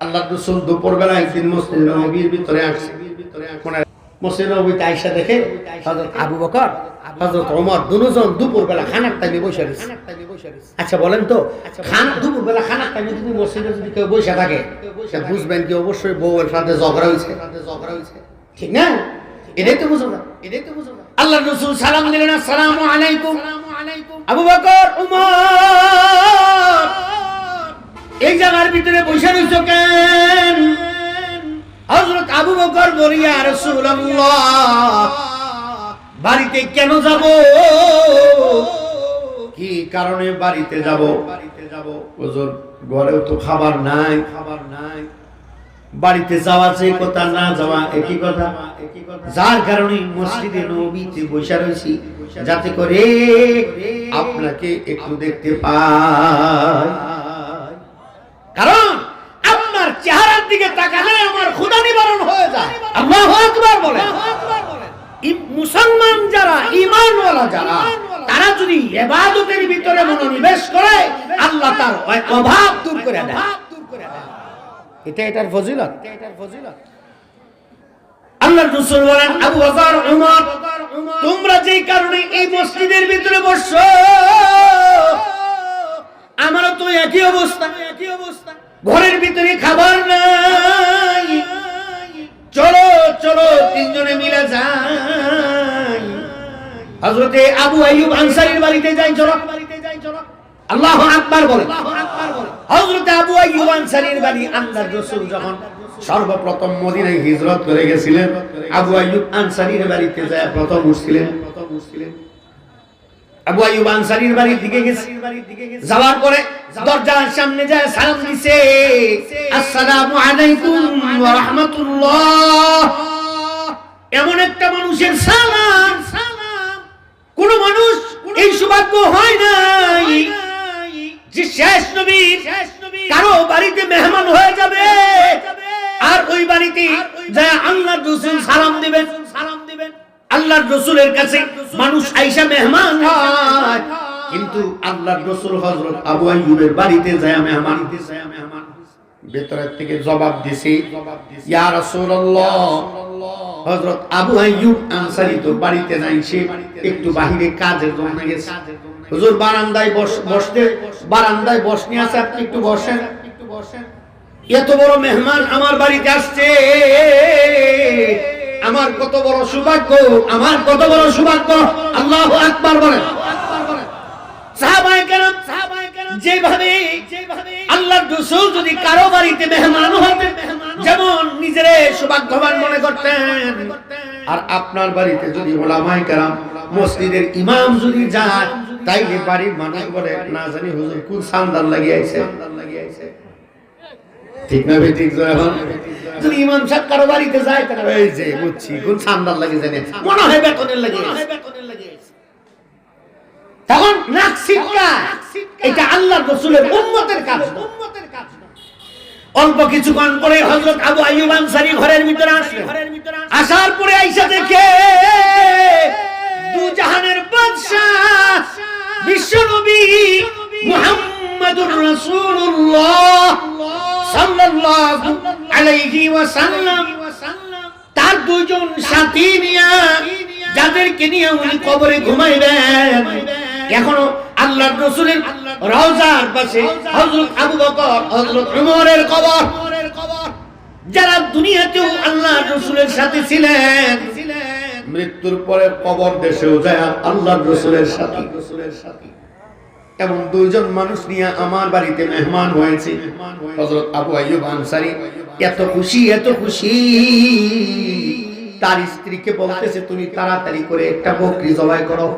আল্লাহ রসুল দুপুর বেলা একদিন মসজিদ নবীর ভিতরে আসছে দেখে আবু বকর আচ্ছা বলেন তো দুপুর বেলা খানার টাইমে যদি মসজিদে যদি কেউ বসে থাকে বুঝবেন কি অবশ্যই বউয়ের সাথে ঝগড়া হয়েছে। ঝগড়া হয়েছে ঠিক না? এটাই তো বুঝো না এটাই তো বুঝো না আল্লাহ রসুল সালাম দিলেন, আসসালামু আলাইকুম। আবু বকর উমর এই জায়গার ভিতরে বসে রয়েছ কেন? হযরত আবু বকর বলিয়া রাসূলুল্লাহ, বাড়িতে কেন যাব? কি কারণে বাড়িতে যাব? বাড়িতে যাব তো খাবার নাই খাবার নাই। বাড়িতে যাওয়া যে কথা, না যাওয়া একই কথা। যার কারণে মসজিদে নবীতে বসে রয়েছি, যাতে করে আপনাকে একটু দেখতে পাই কারণ আপনার চেহারার দিকে তাকালে আমার ক্ষুধা নিবারণ হয়ে যায় আল্লাহু আকবার বলে মুসলমান যারা ঈমানওয়ালা যারা তারা যদি ইবাদতের ভিতরে মনোনিবেশ করে আল্লাহ তার অভাব দূর করে দেয়। এটা এটার ফজিলত। এটার ফজিলত। আল্লাহর রাসূল বলেন আবু বকর উমর তোমরা যেই কারণে এই মসজিদের ভিতরে বসছো আমারও তো একই অবস্থা। একই অবস্থা। ঘরের ভিতরে খাবার নাই। চলো চলো তিনজনে মিলে যাই। হযরতে আবু আইয়ুব আনসারীর বাড়িতে যাই চলো। আল্লাহু আকবার বলে হযরতে আবু আইয়ুব আনসারীর বাড়ি আল্লাহর রাসূল যখন সর্বপ্রথম মদিনায় হিজরত করে গেছিলেন আবু আইয়ুব আনসারীর বাড়িতে যায় প্রথম উঠছিলেন। আবু আইয়ুব আনসারীর বাড়ির দিকে গেছে। যাওয়ার পরে দরজার সামনে যায় সালাম দিছে আসসালামু আলাইকুম ওয়া রাহমাতুল্লাহ। এমন একটা মানুষের সালাম। কোন মানুষ এই সৌভাগ্য হয় নাই। যে শেষ নবী কারও বাড়িতে মেহমান হয়ে যাবে। আর ওই বাড়িতে আল্লাহ রসুল সালাম দিবেন। সালাম দিবেন। আল্লাহর রসুলের কাছে মানুষ আইসা মেহমান হয় কিন্তু আল্লাহর রসুল হজরত আবু আইয়ুবের বাড়িতে যায় মেহমান। যায় মেহমান। ভেতরের থেকে জবাব দিছি আবু বাড়িতে সে একটু বাহিরে কাজের জন্য গেছে। হুজুর, বারান্দায় বসতে, বারান্দায় বসনি আছে আপনি একটু বসেন। এত বড় মেহমান আমার বাড়িতে আসছে। আমার কত বড় সৌভাগ্য, আমার কত বড় সৌভাগ্য। আল্লাহু আকবার বলেন। সাহাবায়ে কেরাম যেভাবে আল্লাহর রাসূল যদি কারও বাড়িতে মেহমান হতেন যেমন নিজেরে সৌভাগ্যবান মনে করতেন আর আপনার বাড়িতে যদি ওলামায়ে কেরাম মসজিদের ইমাম যদি যায় তাইলে বাড়ির মানুষ বলে না জানি হুজুর কোন সান্দার লাগিয়েছে ঠিক না ঠিক হন যদি ইমাম সাহেব কারও বাড়িতে যায় তাহলে এই যে বুঝছি কোন সান্দার লাগে জানে। মনে হয় বেতনের লাগে তখন নাক সিটকা এটা আল্লাহর রাসূলের উম্মতের কাজ না। অল্প কিছুক্ষণ পরে হযরত আবু আইয়ুব আনসারী ঘরের ভিতরে আসলেন আসার পরে আইসা দেখে দু জাহানের বাদশাহ বিশ্বনবী মুহাম্মাদুর রাসূলুল্লাহ সাল্লাল্লাহু আলাইহি ওয়াসাল্লাম। তার দুজন সাথী নিয়া যাদেরকে নিয়ে উনি কবরে ঘুমাইবেন। এখনও আল্লাহর রসুলের রওজার পাশে হযরত আবু বকর, হযরত উমরের কবর। যারা দুনিয়াতেও আল্লাহর রসুলের সাথে ছিলেন, মৃত্যুর পরে কবর দেশেও যায় আল্লাহর রসুলের সাথে। এমন দুইজন মানুষ নিয়ে আমার বাড়িতে মেহমান হয়েছে। হযরত আবু আইয়ুব আনসারী, এত খুশি এত খুশি। তার স্ত্রীকে বলতেছে, তুমি তাড়াতাড়ি করে একটা বকরি জবাই করো।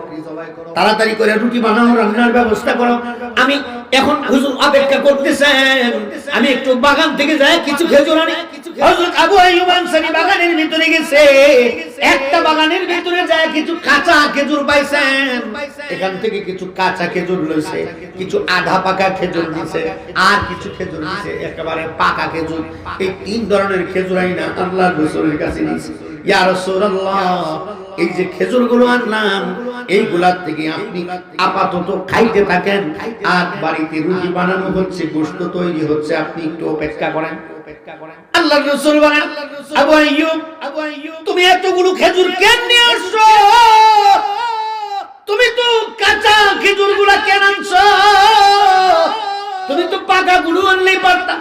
তাড়াতাড়ি করে রুটি বানাও, রান্নার ব্যবস্থা করো। আমি এখন হুজুর অপেক্ষা করতেছেন আমি একটু বাগান থেকে যাই, কিছু খেজুর আনি। গেছে। একটা বাগানের যায়, কিছু কাঁচা খেজুর এখান থেকে কিছু কাঁচা খেজুর লইছে, কিছু আধা পাকা খেজুর আর কিছু খেজুর একেবারে পাকা খেজুর। এই তিন ধরনের খেজুর আইনা আল্লাহ রসুলের কাছে ইয়া রাসূলুল্লাহ, এই যে খেজুরগুলো আনলাম এইগুলার থেকে আপনি আপাতত খাইতে থাকেন। আর বাড়িতে রুটি বানানো হচ্ছে গোশত তৈরি হচ্ছে, আপনি একটু অপেক্ষা করেন। আবু আইয়ুব আবু কেন নিয়ে তুমি তো কাঁচা খেজুরগুলা কেন আনছো? তুমি তো পাকা গুলো আনলেই পারতা।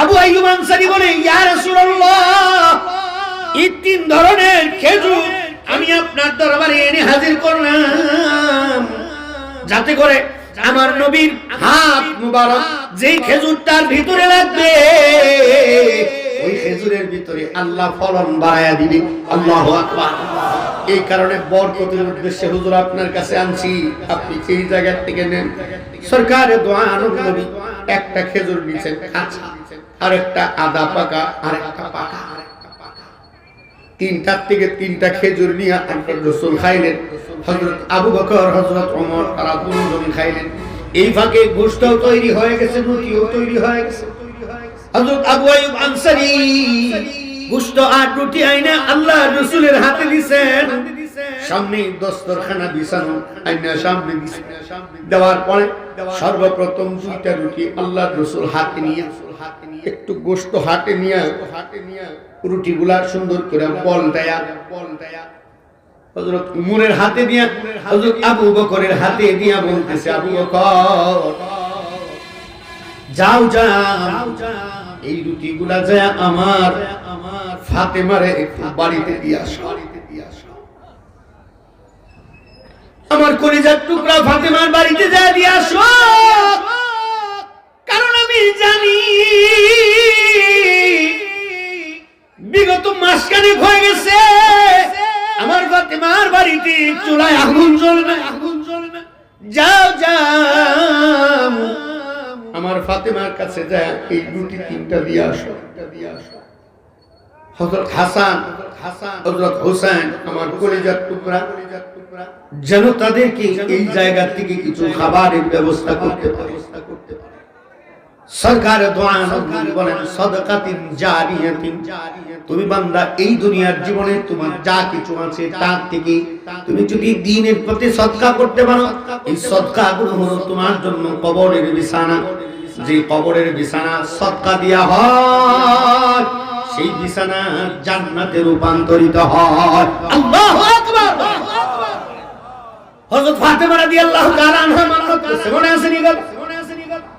আবু আইয়ুব আনসারি বলে, ইয়া রাসূলুল্লাহ তিন ধরনের খেজুর আমি আপনার দরবারে এনে হাজির করলাম। যাতে করে আমার নবীর হাত মুবারক যেই খেজুরটার ভিতরে লাগবে, ওই খেজুরের ভিতরে আল্লাহ ফলন বাড়ায়া দিবে। আল্লাহু আকবার। এই কারণে বরকতের উদ্দেশ্যে হুজুর আপনার কাছে আনছি। আপনি সেই জায়গা থেকে নেন, সরকারে দোয়া নবী, একটা খেজুর নিছেন কাঁচা আর একটা আদা পাকা আর একটা পাকা। তিনটার থেকে তিনটা খেজুর নিয়ে আপনার রসুল খাইলেন। হজরত আবু বকর হজরত ওমর, তারা দুজন খাইলেন। এই ফাঁকে গোষ্ঠও তৈরি হয়ে গেছে রুটিও তৈরি হয়ে গেছে। হজরত আবু আইয়ুব আনসারি দেওয়ার পরে সর্বপ্রথম দুইটা রুটি আল্লাহ রসুল হাতে নিয়ে একটু গোস্ত হাতে নিয়ে হাতে নিয়ে রুটিগুলা সুন্দর করে পলটায়া পলটায়া হযরত উমরের হাতে দিয়া হযরত আবু বকরের হাতে দিয়া বলতেছে আবু বকর যাও যাও এই রুটিগুলা যায় আমার আমার ফাতেমারে একটু বাড়িতে দিয়ে বাড়িতে দিয়ে আমার কলিজার টুকরা ফাতেমার বাড়িতে যায় দিয়ে আসো। জানি। বিগত হয়ে গেছে। আমার বাড়িতে চুলায় আগুন আগুন যাও যাও। আমার ফাতেমার কাছে এই তিনটা দিয়ে আসো। হযরত হাসান, হযরত হোসেন আমার কলিজার টুকরা, যেন তাদেরকে এই জায়গা থেকে কিছু খাবারের ব্যবস্থা করতে পারে। সরকার বলেন, সদকাতিন জারিয়াতিন। তুমি বান্দা, এই দুনিয়ার জীবনে তোমার যা কিছু আছে তার থেকে তুমি যদি দ্বীনের প্রতি সদকা করতে পারো, এই সদকা গুলো হলো তোমার জন্য কবরের বিছানা। যে কবরের বিছানা সদকা দেয়া হয়, সেই বিছানা জান্নাতে রূপান্তরিত হয়। আল্লাহু আকবার! হযরত ফাতেমা রাদিয়াল্লাহু তাআলা আনহা মনে কথা